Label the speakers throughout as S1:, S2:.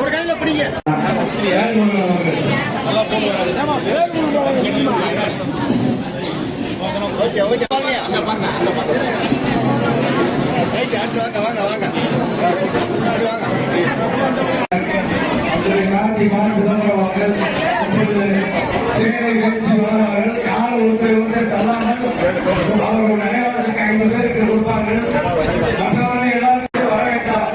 S1: ஒரு கையில பிடிங்க ஓகே ஓகே வாங்க வாங்க வாங்க. திரு கார்த்திகான் சிதம்பரம் அவர்கள் இப்பொழுது சிறுநீர் நிகழ்ச்சி வருவார்கள் யார் ஒருத்தர் ஒருத்தர் தள்ளாமல் அவர்கள் அனைவருக்கு ஐம்பது பேருக்கு கொடுப்பார்கள் மற்றவர்கள் எல்லாருக்கும் வரவேற்றார்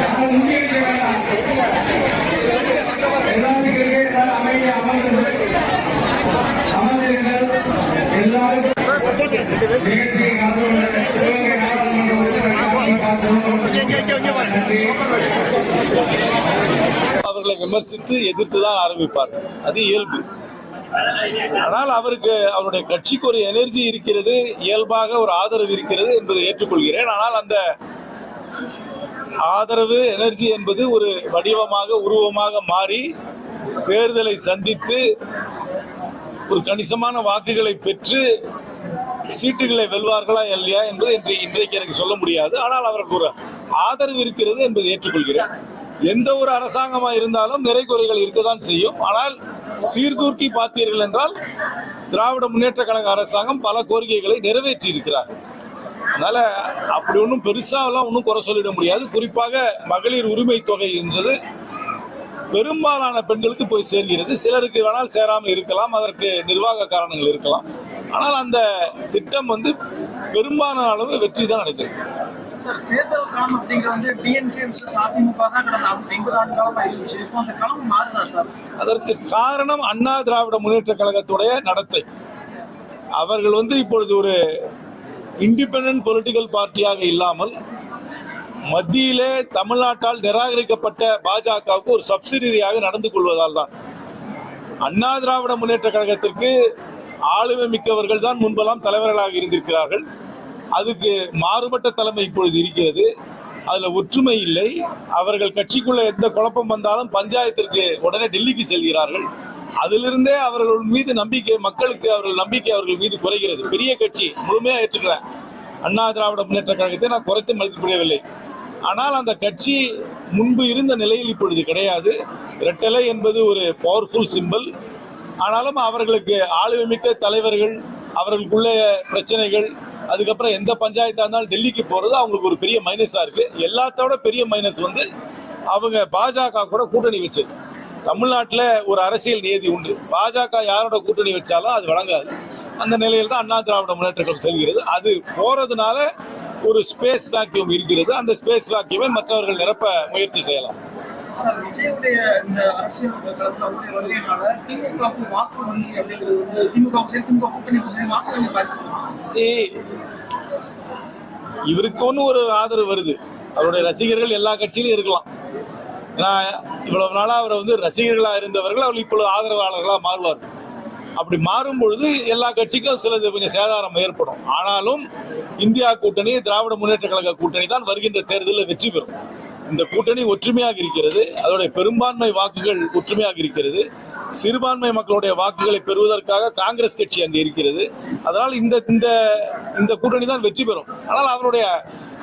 S1: யாரும் முன்னிறுத்த வேண்டாம் எல்லாத்துக்கும் இருக்கே எல்லாரும் அமைதியாக அமர்ந்து அமர்ந்திருங்கள் எல்லாரும்
S2: அவர்களை விமர்சித்து எதிர்த்து தான் ஆரம்பிப்பார். அது இயல்பு. ஆனால் அவருக்கு அவருடைய கட்சிக்கு ஒரு எனர்ஜி இருக்கிறது இயல்பாக ஒரு ஆதரவு இருக்கிறது என்பதை ஏற்றுக்கொள்கிறேன். ஆனால் அந்த ஆதரவு எனர்ஜி என்பது ஒரு வடிவமாக உருவமாக மாறி தேர்தலை சந்தித்து ஒரு கணிசமான வாக்குகளை பெற்று சீட்டுகளை வெல்வார்களா இல்லையா என்பது இன்றைக்கு எனக்கு சொல்ல முடியாது. ஆனால் அவருக்கு ஒரு ஆதரவு இருக்கிறது என்பதை ஏற்றுக்கொள்கிறேன். எந்த ஒரு அரசாங்கமாக இருந்தாலும் நிறை குறைகள் இருக்கதான் செய்யும். ஆனால் சீர்தூக்கி பார்த்தீர்கள் என்றால் திராவிட முன்னேற்ற கழக அரசாங்கம் பல கோரிக்கைகளை நிறைவேற்றி இருக்கிறார் அதனால அப்படி ஒன்றும் பெருசாலாம் ஒன்றும் குறை சொல்லிட முடியாது. குறிப்பாக மகளிர் உரிமை தொகை என்றது பெரும்பாலான பெண்களுக்கு போய் சேர்கிறது. சிலருக்கு வேணால் சேராமல் இருக்கலாம் அதற்கு நிர்வாக காரணங்கள் இருக்கலாம். ஆனால் அந்த திட்டம் வந்து பெரும்பாலான அளவு வெற்றி தான் அடைந்தது
S3: சார் தேர்தல் களம் அப்படிங்கிறது வந்து டிஎன்கே விசஸ் அதிமுக தான் கடந்த ஐம்பது ஆண்டு காலமா இருந்துச்சு. இப்போ அந்த களம் மாறுதா சார்?
S2: அதற்கு காரணம் அண்ணா திராவிட முன்னேற்ற கழகத்துடைய நடத்தை. அவர்கள் வந்து இப்பொழுது ஒரு இண்டிபெண்டன்ட் பொலிட்டிக்கல் பார்ட்டியாக இல்லாமல் மத்தியிலே தமிழ்நாட்டால் நிராகரிக்கப்பட்ட பாஜகவுக்கு ஒரு சப்சிடரியாக நடந்து கொள்வதால் தான். அண்ணா திராவிட முன்னேற்ற கழகத்திற்கு ஆளுமை மிக்கவர்கள் தான் முன்பெல்லாம் தலைவர்களாக இருந்திருக்கிறார்கள். அதுக்கு மாறுபட்ட தலைமை இப்பொழுது இருக்கிறது. அதுல ஒற்றுமை இல்லை. அவர்கள் கட்சிக்குள்ள எந்த குழப்பம் வந்தாலும் பஞ்சாயத்திற்கு உடனே டெல்லிக்கு செல்கிறார்கள். அதிலிருந்தே அவர்கள் மீது நம்பிக்கை மக்களுக்கு அவர்கள் நம்பிக்கை அவர்கள் மீது குறைகிறது. பெரிய கட்சி முழுமையா ஏற்றுக்கிறேன். அண்ணா திராவிட முன்னேற்ற கழகத்தை நான் குறைத்து மதிப்பிடவில்லை ஆனால் அந்த கட்சி முன்பு இருந்த நிலையில் இப்பொழுது கிடையாது. இரட்டலை என்பது ஒரு பவர்ஃபுல் சிம்பல் ஆனாலும் அவர்களுக்கு ஆளுமைமிக்க தலைவர்கள் அவர்களுக்குள்ள பிரச்சனைகள் அதுக்கப்புறம் எந்த பஞ்சாயத்தா இருந்தாலும் டெல்லிக்கு போறது அவங்களுக்கு ஒரு பெரிய மைனஸா இருக்கு. எல்லாத்தோட பெரிய மைனஸ் வந்து அவங்க பாஜக கூட கூட்டணி வச்சது. தமிழ்நாட்டில் ஒரு அரசியல் நியதி உண்டு. பாஜக யாரோட கூட்டணி வச்சாலும் அது வழங்காது. அந்த நிலையில் தான் அண்ணா திராவிட முன்னேற்ற கழகம் செல்கிறது. அது போறதுனால ஒரு ஸ்பேஸ் வேக்யூம் இருக்கிறது. அந்த ஸ்பேஸ் வேக்யூமை மற்றவர்கள் நிரப்ப முயற்சி செய்யலாம்.
S3: சார் விஜயுடைய இந்த அரசியல் களத்துல வந்து வருகையினால திமுகவுக்கு வாக்கு வங்கி அப்படிங்கிறது வந்து திமுக சரி திமுக கூட்டணி சரி வாக்கு வங்கி பாதிக்கும்
S2: சரி. இவருக்கு ஒன்று ஒரு ஆதரவு வருது. அவருடைய ரசிகர்கள் எல்லா கட்சியிலும் இருக்கலாம். ஏன்னா இவ்வளவு நாளாக அவரை வந்து ரசிகர்களாக இருந்தவர்கள் அவர் இப்பொழுது ஆதரவாளர்களாக மாறுவார்கள். அப்படி மாறும் பொழுது எல்லா கட்சிக்கும் சிலது கொஞ்சம் சேதாரம் ஏற்படும். ஆனாலும் இந்தியா கூட்டணி திராவிட முன்னேற்ற கழக கூட்டணி தான் வருகின்ற தேர்தலில் வெற்றி பெறும். இந்த கூட்டணி ஒற்றுமையாக இருக்கிறது அதோடைய பெரும்பான்மை வாக்குகள் ஒற்றுமையாக இருக்கிறது. சிறுபான்மை மக்களுடைய வாக்குகளை பெறுவதற்காக காங்கிரஸ் கட்சி அங்கே இருக்கிறது. அதனால் இந்த இந்த இந்த கூட்டணி தான் வெற்றி பெறும். ஆனால் அவருடைய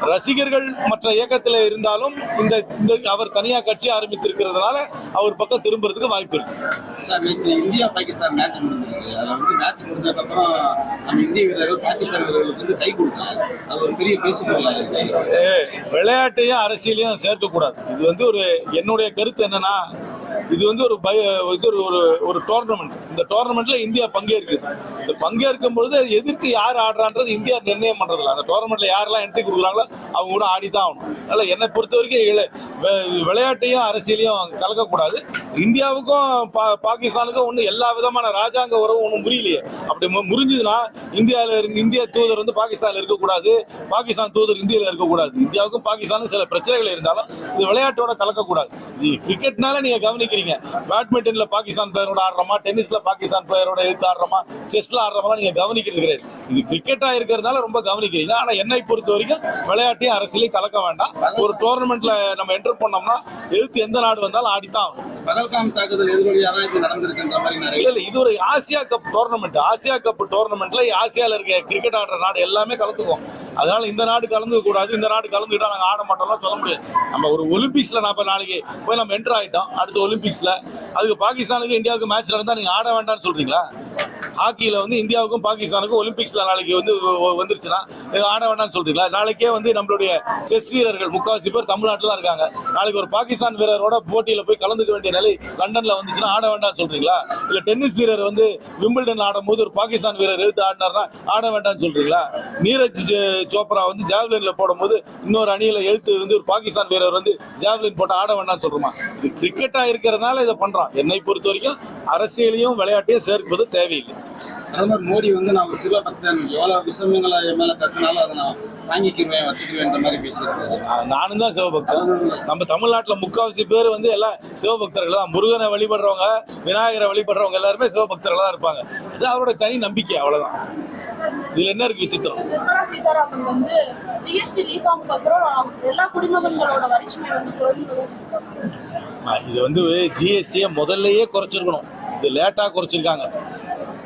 S2: ரசிகர்கள் மற்ற இயக்கத்தில் இருந்தாலும் இந்த இந்த அவர் தனியாக கட்சி ஆரம்பித்திருக்கிறதுனால அவர் பக்கம் திரும்புறதுக்கு வாய்ப்பு இருக்கு.
S4: சார் நேற்று இந்தியா பாகிஸ்தான் மேட்ச் முடிஞ்சிருக்கு. அதில் வந்து மேட்ச் முடிஞ்சதுக்கப்புறம் நம்ம இந்திய வீரர்கள் பாகிஸ்தான் வீரர்களுக்கு வந்து கை கொடுத்தாங்க அது ஒரு பெரிய பேசுபொருள் ஆயிடுச்சு.
S2: சரி, விளையாட்டையும் அரசியலையும் சேர்க்கக்கூடாது. இது வந்து ஒரு என்னுடைய கருத்து என்னன்னா இது வந்து ஒரு பய இது ஒரு ஒரு ஒரு டோர்னமெண்ட் இந்த டோர்னமெண்ட்ல இந்தியா பங்கேற்குது. இந்த பங்கேற்கும் பொழுது எதிர்த்து யார் ஆடுறான்றது இந்தியா நிர்ணயம் பண்றதில்ல. அந்த டோர்னமெண்ட்ல யாரெல்லாம் என்ட்ரி கொடுக்குறாங்களோ அவங்க கூட ஆடி தான் ஆகணும். அதனால என்னை பொறுத்த வரைக்கும் விளையாட்டையும் அரசியலையும் கலக்கக்கூடாது. இந்தியாவுக்கும் பா- பாகிஸ்தானுக்கும் ஒன்றும் எல்லா விதமான ராஜாங்க உறவும் ஒன்றும் புரியலையே. அப்படி மு- முறிஞ்சுதுன்னா இந்தியாவில் இருந்து இந்திய தூதர் வந்து பாகிஸ்தானில் இருக்கக்கூடாது. பாகிஸ்தான் தூதர் இந்தியாவில் இருக்கக்கூடாது. இந்தியாவுக்கும் பாகிஸ்தானும் சில பிரச்சனைகள் இருந்தாலும் இது விளையாட்டோட கலக்கக்கூடாது. இது கிரிக்கெட்னால நீங்கள் கவனிக்கிறீங்க. பேட்மிண்டனில் பாகிஸ்தான் பிளேயரோட ஆடுறோமா? டென்னிஸில் பாகிஸ்தான் பிளேயரோட எடுத்து ஆடுறோமா? செஸ்ல ஆடுறோமா நீங்கள் கவனிக்கிறது கிடையாது. இது கிரிக்கெட்டாக இருக்கிறதுனால ரொம்ப கவனிக்கிறீங்க. ஆனால் என்னை பொறுத்த வரைக்கும் விளையாட்டையும் அரசியலையும் கலக்க வேண்டாம். ஒரு டோர்னமெண்ட்ல நம்ம என்டர் பண்ணோம்னா எழுத்து எந்த நாடு வந்தாலும் ஆடித்தான் ஆகணும்.
S4: பகல்காம் தாக்குதல் எதிரொலியாக இது நடந்திருக்குன்ற மாதிரி
S2: இல்ல இல்ல இது ஒரு Asia cup tournament Asia cup டோர்னமெண்ட்ல ஆசியால இருக்க கிரிக்கெட் ஆடுற நாடு எல்லாமே கலந்துக்குவோம் அதனால இந்த நாடு கலந்துக்க கூடாது இந்த நாடு கலந்துக்கிட்டா நாங்க ஆட மாட்டோம்லாம் சொல்ல முடியாது. நம்ம ஒரு ஒலிம்பிக்ஸ்ல நான் இப்ப நாளைக்கு போய் நம்ம என்டர் ஆயிட்டோம் அடுத்த ஒலிம்பிக்ஸ்ல அதுக்கு பாகிஸ்தானுக்கு இந்தியாவுக்கு மேட்ச் நடந்தா நீங்க ஆட வேண்டாம்னு சொல்றீங்களா? ஹாக்கியில் வந்து இந்தியாவுக்கும் பாகிஸ்தானுக்கும் ஒலிம்பிக்ஸில் நாளைக்கு வந்து வந்துருச்சுன்னா ஆட வேண்டாம்னு சொல்றீங்களா? நாளைக்கே வந்து நம்மளுடைய செஸ் வீரர்கள் முக்காவாசி பேர் தமிழ்நாட்டில் தான் இருக்காங்க. நாளைக்கு ஒரு பாகிஸ்தான் வீரரோட போட்டியில் போய் கலந்துக்க வேண்டிய நிலை லண்டனில் வந்துச்சுன்னா ஆட வேண்டாம்னு சொல்றீங்களா? இல்லை டென்னிஸ் வீரர் வந்து விம்பிள்டன் ஆடும்போது ஒரு பாகிஸ்தான் வீரர் எடுத்து ஆடினார்னா ஆட வேண்டாம்னு சொல்றீங்களா? நீரஜ் சோப்ரா வந்து ஜாவ்லின்ல போடும்போது இன்னொரு அணியில் எழுத்து வந்து ஒரு பாகிஸ்தான் வீரர் வந்து ஜாவ்லின் போட்டு ஆட வேண்டாம்னு சொல்றோமா? இது கிரிக்கெட்டாக இருக்கிறதுனால இதை பண்றோம் என்னை பொறுத்த வரைக்கும் அரசியலையும் விளையாட்டையும் சேர்ப்பது தேவையில்லை.
S4: பிரதமர் மோடி வந்து நான் ஒரு சிவ பக்தன் எவ்வளவு விஷயங்களை என் மேல கத்துனாலும் அதை நான் வாங்கிக்கிருவேன் வச்சுக்குவேன்ற மாதிரி பேசியிருக்காரு.
S2: ஆஹ் நானும் தான் சிவபக்தன். நம்ம தமிழ்நாட்டுல முக்காவாசி பேர் வந்து எல்லாம் சிவபக்தர்கள் தான் முருகனை வழிபடுறவங்க விநாயகரை வழிபடுறவங்க எல்லாருமே சிவபக்தர்கள் தான் இருப்பாங்க. அது அவரோட தனி நம்பிக்கை அவ்வளவுதான். இதுல என்ன இருக்கு விசித்திரம்?
S5: நிர்மலா சீதாராமன் வந்து ஜிஎஸ்டி ரீஃபார்முக்கு அப்புறம் எல்லா குடிமகன்களோட வரிச்சுமை வந்து குறைந்தது
S2: ஆஹ் இது வந்து ஜிஎஸ்டியை முதல்லயே குறைச்சிருக்கணும். இது லேட்டா குறைச்சிருக்காங்க.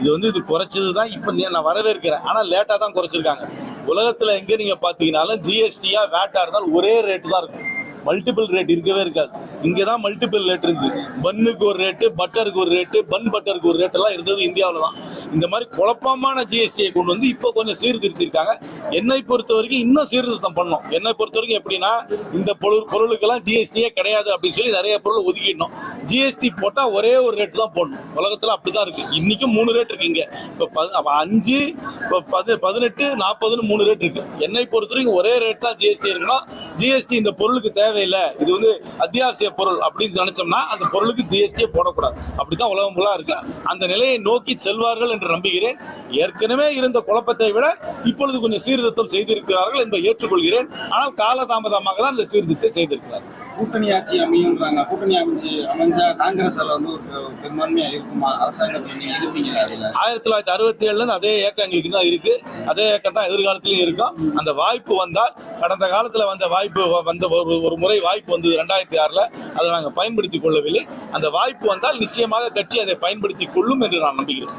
S2: இது வந்து இது குறைச்சது தான் இப்போ நான் வரவேற்கிறேன். ஆனால் லேட்டாக தான் குறைச்சிருக்காங்க. உலகத்தில் எங்கே நீங்கள் பார்த்தீங்கன்னாலும் ஜிஎஸ்டியாக வேட்டாக இருந்தாலும் ஒரே ரேட்டு தான் இருக்கும். மல்டிபிள் ரேட் இருக்கவே இருக்காது. இங்கே தான் மல்டிபிள் ரேட் இருக்கு. பன்னுக்கு ஒரு ரேட்டு பட்டருக்கு ஒரு ரேட்டு பன் பட்டருக்கு ஒரு ரேட் எல்லாம் இருந்தது இந்தியாவில் தான் இந்த மாதிரி குழப்பமான ஜிஎஸ்டியை கொண்டு வந்து இப்போ கொஞ்சம் சீர்திருத்திருக்காங்க. என்னை பொறுத்த வரைக்கும் இன்னும் சீர்திருத்தம் பண்ணோம் என்னை பொறுத்த வரைக்கும் எப்படின்னா இந்த பொருள் பொருளுக்கெல்லாம் ஜிஎஸ்டியே கிடையாது அப்படின்னு சொல்லி நிறைய பொருள் ஒதுக்கிடணும். ஜிஎஸ்டி போட்டால் ஒரே ஒரு ரேட்டு தான் போடணும். உலகத்தில் அப்படி தான் இருக்கு. இன்னைக்கும் மூணு ரேட் இருக்கு இங்கே. இப்போ அஞ்சு இப்போ பது பதினெட்டு நாற்பதுன்னு மூணு ரேட் இருக்கு. என்னை பொறுத்த வரைக்கும் ஒரே ரேட் தான் ஜிஎஸ்டி இருக்குன்னா ஜிஎஸ்டி இந்த பொருளுக்கு தேவையில்லை. இது வந்து அத்தியாவசிய பொருள் அப்படின்னு நினைச்சோம்னா அந்த பொருளுக்கு ஜிஎஸ்டியே போடக்கூடாது. அப்படித்தான் உலகம் ஃபுல்லாக இருக்கு? அந்த நிலையை நோக்கி செல்வார்கள் என்று நம்புகிறேன். ஏற்கனவே இருந்த குழப்பத்தை விட இப்பொழுது கொஞ்சம் சீர்திருத்தம் செய்திருக்கிறார்கள் என்பதை ஏற்றுக்கொள்கிறேன். ஆனால் காலதாமதமாக தான் இந்த சீர்திருத்தத்தை செய்திருக்கிறார்கள்.
S4: கூட்டணி ஆட்சி அமையுன்றாங்க கூட்டணி அமைச்சு அமைஞ்சா காங்கிரஸ் வந்து ஒரு பெரும்பான்மையா இருக்குமா? அரசாங்கத்துல நீங்க இருப்பீங்களா அதுல?
S2: ஆயிரத்தி தொள்ளாயிரத்தி அறுபத்தி ஏழுல அதே ஏக்கம் எங்களுக்கு தான் இருக்கு. அதே ஏக்கம் தான் எதிர்காலத்திலயும் இருக்கும். அந்த வாய்ப்பு வந்தால் கடந்த காலத்துல வந்த வாய்ப்பு வந்த ஒரு ஒரு முறை வாய்ப்பு வந்தது ரெண்டாயிரத்தி ஆறுல. அதை நாங்கள் பயன்படுத்திக் கொள்ளவில்லை. அந்த வாய்ப்பு வந்தால் நிச்சயமாக கட்சி அதை பயன்படுத்திக் கொள்ளும் என்று நான் நம்புகிறேன்.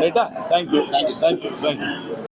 S2: ரைட்டா தேங்க்யூ தேங்க்யூ தேங்க்யூ